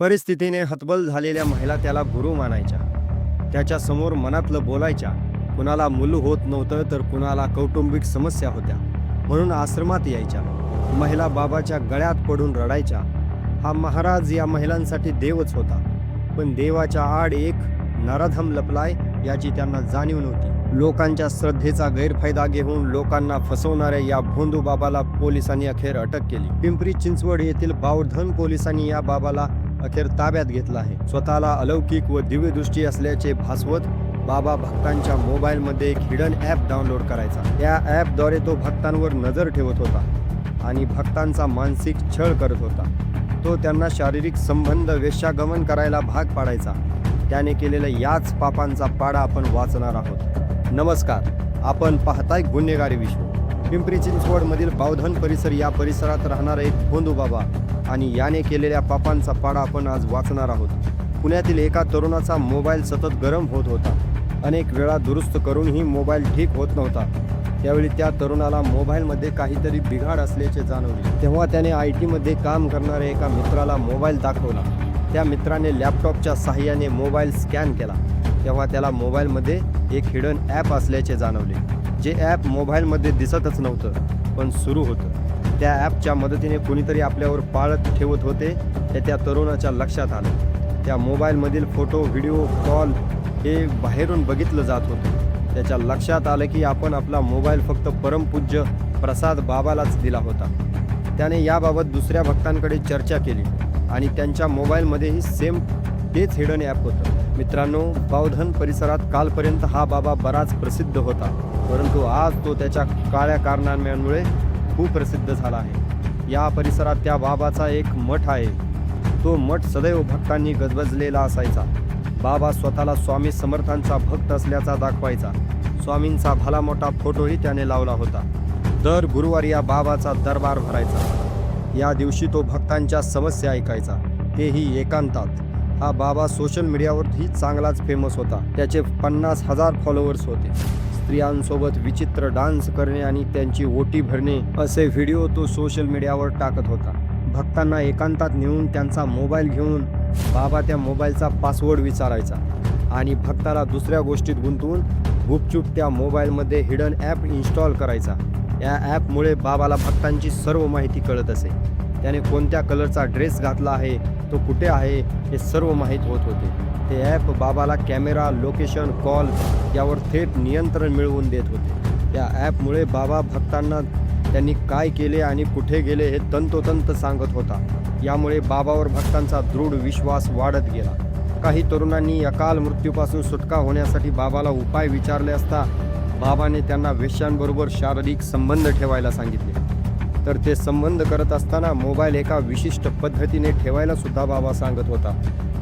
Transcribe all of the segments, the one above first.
परिस्थितीने हतबल झालेल्या महिला त्याला गुरु मानायच्या. त्याच्यासमोर मनातलं बोलायच्या. कुणाला मूल होत नव्हतं तर कुणाला कौटुंबिक समस्या होत्या. म्हणून आश्रमात यायच्या. महिला बाबाच्या गळ्यात पडून रडायच्या. हा महाराज या महिलांसाठी देवच होता. पण देवाच्या आड एक नराधम लपलाय याची त्यांना जाणीव नव्हती. लोकांच्या श्रद्धेचा गैरफायदा घेऊन लोकांना फसवणाऱ्या या भोंदू बाबाला पोलिसांनी अखेर अटक केली. पिंपरी चिंचवड येथील बावधन पोलिसांनी या बाबाला अखेर ताब्यात घेतला आहे. स्वतःला अलौकिक व दिव्यदृष्टी असल्याचे भासवत बाबा भक्तांच्या मोबाईलमध्ये एक हिडन ॲप डाउनलोड करायचा. या ॲपद्वारे तो भक्तांवर नजर ठेवत होता आणि भक्तांचा मानसिक छळ करत होता. तो त्यांना शारीरिक संबंध वेश्यागमन करायला भाग पाडायचा. त्याने केलेल्या याच पापांचा पाडा आपण वाचणार आहोत. नमस्कार आपण पाहताय गुन्हेगारी विश्व. पिंपरी चिंचवडमधील बावधन परिसर या परिसरात राहणारा एक भोंदू बाबा. आणि याने केलेल्या पापांचा पाडा आपण आज वाचणार आहोत. पुण्यातील एका तरुणाचा मोबाईल सतत गरम होत होता. अनेक वेळा दुरुस्त करूनही मोबाईल ठीक होत नव्हता. त्यावेळी त्या तरुणाला मोबाईलमध्ये काहीतरी बिघाड असल्याचे जाणवले. तेव्हा त्याने आय टीमध्ये काम करणाऱ्या एका मित्राला मोबाईल दाखवला. त्या मित्राने लॅपटॉपच्या साहाय्याने मोबाईल स्कॅन केला. तेव्हा त्याला मोबाईलमध्ये एक हिडन ॲप असल्याचे जाणवले. जे ॲप मोबाईलमध्ये दिसतच नव्हतं पण सुरू होतं. त्या ॲपच्या मदतीने कोणीतरी आपल्यावर पाळत ठेवत होते हे त्या तरुणाच्या लक्षात आलं. त्या मोबाईलमधील फोटो व्हिडिओ कॉल हे बाहेरून बघितलं जात होतं. त्याच्या लक्षात आलं की आपण आपला मोबाईल फक्त परमपूज्य प्रसाद बाबालाच दिला होता. त्याने याबाबत दुसऱ्या भक्तांकडे चर्चा केली आणि त्यांच्या मोबाईलमध्येही सेम तेच हिडन ॲप होतं. मित्रांनो बावधन परिसरात कालपर्यंत हा बाबा बराच प्रसिद्ध होता. परंतु आज तो त्याच्या काळ्या कारणांमुळे खूप प्रसिद्ध झाला आहे. या परिसरात त्या बाबाचा एक मठ आहे. तो मठ सदैव भक्तांनी गजबजलेला असायचा. बाबा स्वतःला स्वामी समर्थांचा भक्त असल्याचा दाखवायचा. स्वामींचा भला मोठा फोटोही त्याने लावला होता. दर गुरुवारी या बाबाचा दरबार भरायचा. या दिवशी तो भक्तांच्या समस्या ऐकायचा. तेही एकांतात. हा बाबा सोशल मीडियावरही चांगलाच फेमस होता. त्याचे पन्नास हजार फॉलोअर्स होते. स्त्रियांसोबत विचित्र डान्स करणे आणि त्यांची ओटी भरणे असे व्हिडिओ तो सोशल मीडियावर टाकत होता. भक्तांना एकांतात नेऊन त्यांचा मोबाईल घेऊन बाबा त्या मोबाईलचा पासवर्ड विचारायचा आणि भक्ताला दुसऱ्या गोष्टीत गुंतवून गुपचूप त्या मोबाईलमध्ये हिडन ॲप इन्स्टॉल करायचा. या ॲपमुळे बाबाला भक्तांची सर्व माहिती कळत असे. त्याने कोणत्या कलरचा ड्रेस घातला आहे तो कुठे आहे हे सर्व माहीत होत होते. ते ॲप बाबाला कॅमेरा लोकेशन कॉल यावर थेट नियंत्रण मिळवून देत होते. त्या ॲपमुळे बाबा भक्तांना त्यांनी काय केले आणि कुठे गेले हे तंतोतंत सांगत होता. यामुळे बाबावर भक्तांचा दृढ विश्वास वाढत गेला. काही तरुणांनी अकाल मृत्यूपासून सुटका होण्यासाठी बाबाला उपाय विचारले असता बाबाने त्यांना वेश्यांबरोबर शारीरिक संबंध ठेवायला सांगितले. तर ते संबंध करत असताना मोबाईल एका विशिष्ट पद्धतीने ठेवायला सुद्धा बाबा सांगत होता.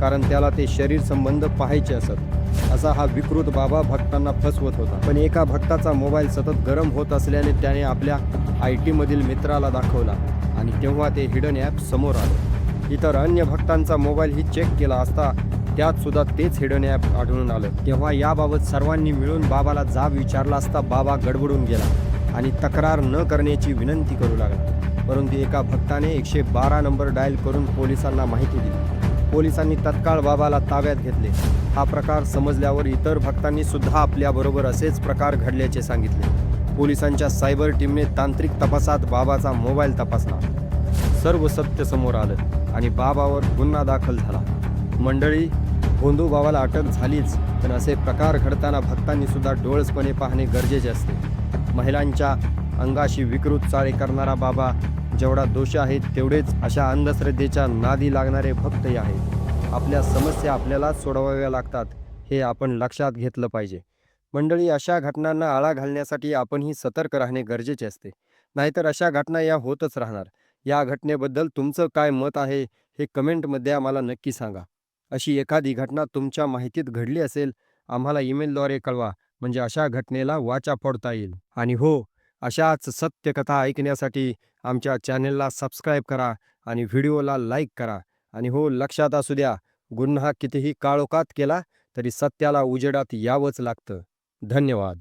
कारण त्याला ते शरीर संबंध पाहायचे असत. असा हा विकृत बाबा भक्तांना फसवत होता. पण एका भक्ताचा मोबाईल सतत गरम होत असल्याने त्याने आपल्या आय टीमधील मित्राला दाखवला आणि तेव्हा ते हिडन ॲप समोर आलं. इतर अन्य भक्तांचा मोबाईलही चेक केला असता त्यात सुद्धा तेच हिडन ॲप आढळून आलं. तेव्हा याबाबत सर्वांनी मिळून बाबाला जाब विचारला असता बाबा गडबडून गेला. आणि तक्रार न करण्याची विनंती करू लागला. परंतु एका भक्ताने एकशे बारा नंबर डायल करून पोलिसांना माहिती दिली. पोलिसांनी तत्काळ बाबाला ताब्यात घेतले. हा प्रकार समजल्यावर इतर भक्तांनी सुद्धा आपल्याबरोबर असेच प्रकार घडल्याचे सांगितले. पोलिसांच्या सायबर टीमने तांत्रिक तपासात बाबाचा मोबाईल तपासला. सर्व सत्य समोर आलं आणि बाबावर गुन्हा दाखल झाला. मंडळी गोंदू बाबाला अटक झालीच पण असे प्रकार घडताना भक्तांनी सुद्धा डोळसपणे पाहणे गरजेचे असते. महिलांच्या अंगाशी विकृत चाळे करणारा बाबा जेवढा दोष आहे तेवढेच अशा अंधश्रद्धेच्या नादी लागणारे भक्तही आहेत. आपल्या समस्या आपल्याला सोडवाव्या लागतात हे आपण लक्षात घेतलं पाहिजे. मंडळी अशा घटनांना आळा घालण्यासाठी आपणही सतर्क राहणे गरजेचे असते. नाहीतर अशा घटना या होतच राहणार. या घटनेबद्दल तुमचं काय मत आहे हे कमेंटमध्ये आम्हाला नक्की सांगा. अशी एखादी घटना तुमच्या माहितीत घडली असेल आम्हाला ईमेलद्वारे कळवा. म्हणजे अशा घटनेला वाचा फोडता येईल. आणि हो अशाच सत्यकथा ऐकण्यासाठी आमच्या चॅनेलला सबस्क्राईब करा आणि व्हिडिओला लाईक करा. आणि हो लक्षात असू द्या गुन्हा कितीही काळोखात केला तरी सत्याला उजेडात यावंच लागतं. धन्यवाद.